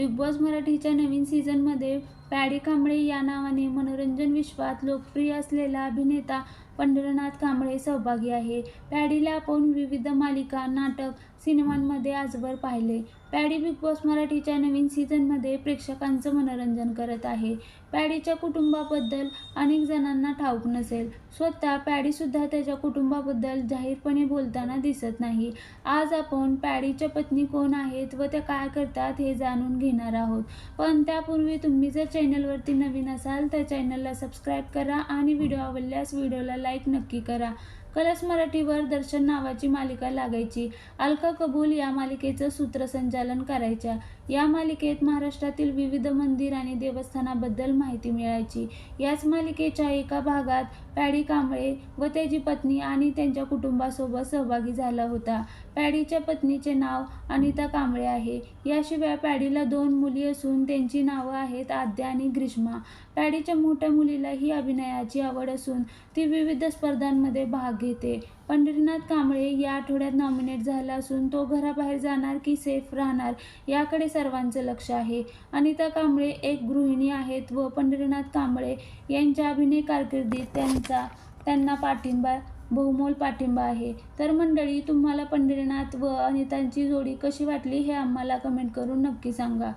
Big boss मराठीच्या नवीन सीझनमध्ये paddy Kamble या नावाने मनोरंजन विश्वात लोकप्रिय असलेला अभिनेता पंढरनाथ कांबळे सहभागी आहे. पॅडीला आपण विविध मालिका नाटक सिनेमांमध्ये आजवर पाहिले. पॅडी बिग बॉस मराठीच्या नवीन सीझनमध्ये प्रेक्षकांचं मनोरंजन करत आहे. पॅडीच्या कुटुंबाबद्दल अनेक जणांना ठाऊक नसेल. स्वतः पॅडीसुद्धा त्याच्या कुटुंबाबद्दल जाहीरपणे बोलताना दिसत नाही. आज आपण पॅडीच्या पत्नी कोण आहेत व त्या काय करतात हे जाणून घेणार आहोत. पण त्यापूर्वी तुम्ही जर चॅनलवरती नवीन असाल तर चॅनलला सबस्क्राईब करा आणि व्हिडिओ आवडल्यास व्हिडिओला लाईक नक्की करा. कलर्स मराठीवर दर्शन नावाची मालिका लागायची. अलका कबूल या मालिकेचं सूत्रसंचालन करायच्या. या मालिकेत महाराष्ट्रातील विविध मंदिर आणि देवस्थानाबद्दल माहिती मिळायची. याच मालिकेच्या एका भागात पॅडी कांबळे व त्याची पत्नी आणि त्यांच्या कुटुंबासोबत सहभागी झाला होता. पॅडीच्या पत्नीचे नाव अनिता कांबळे आहे. याशिवाय पॅडीला दोन मुली असून त्यांची नावं आहेत आद्या आणि ग्रीष्मा. पॅडीच्या मोठ्या मुलीला ही अभिनयाची आवड असून ती विविध स्पर्धांमध्ये भाग भाग घेते. पंढरीनाथ कांबळे या आठवड्यात नॉमिनेट झाला असून तो घराबाहेर जाणार की सेफ राहणार याकडे सर्वांचं लक्ष आहे. अनिता कांबळे एक गृहिणी आहेत व पंढरीनाथ कांबळे यांच्या अभिनय कारकिर्दीत त्यांचा त्यांना पाठिंबा बहुमोल पाठिंबा आहे. तर मंडळी तुम्हाला पंढरीनाथ व अनितांची जोडी कशी वाटली हे आम्हाला कमेंट करून नक्की सांगा.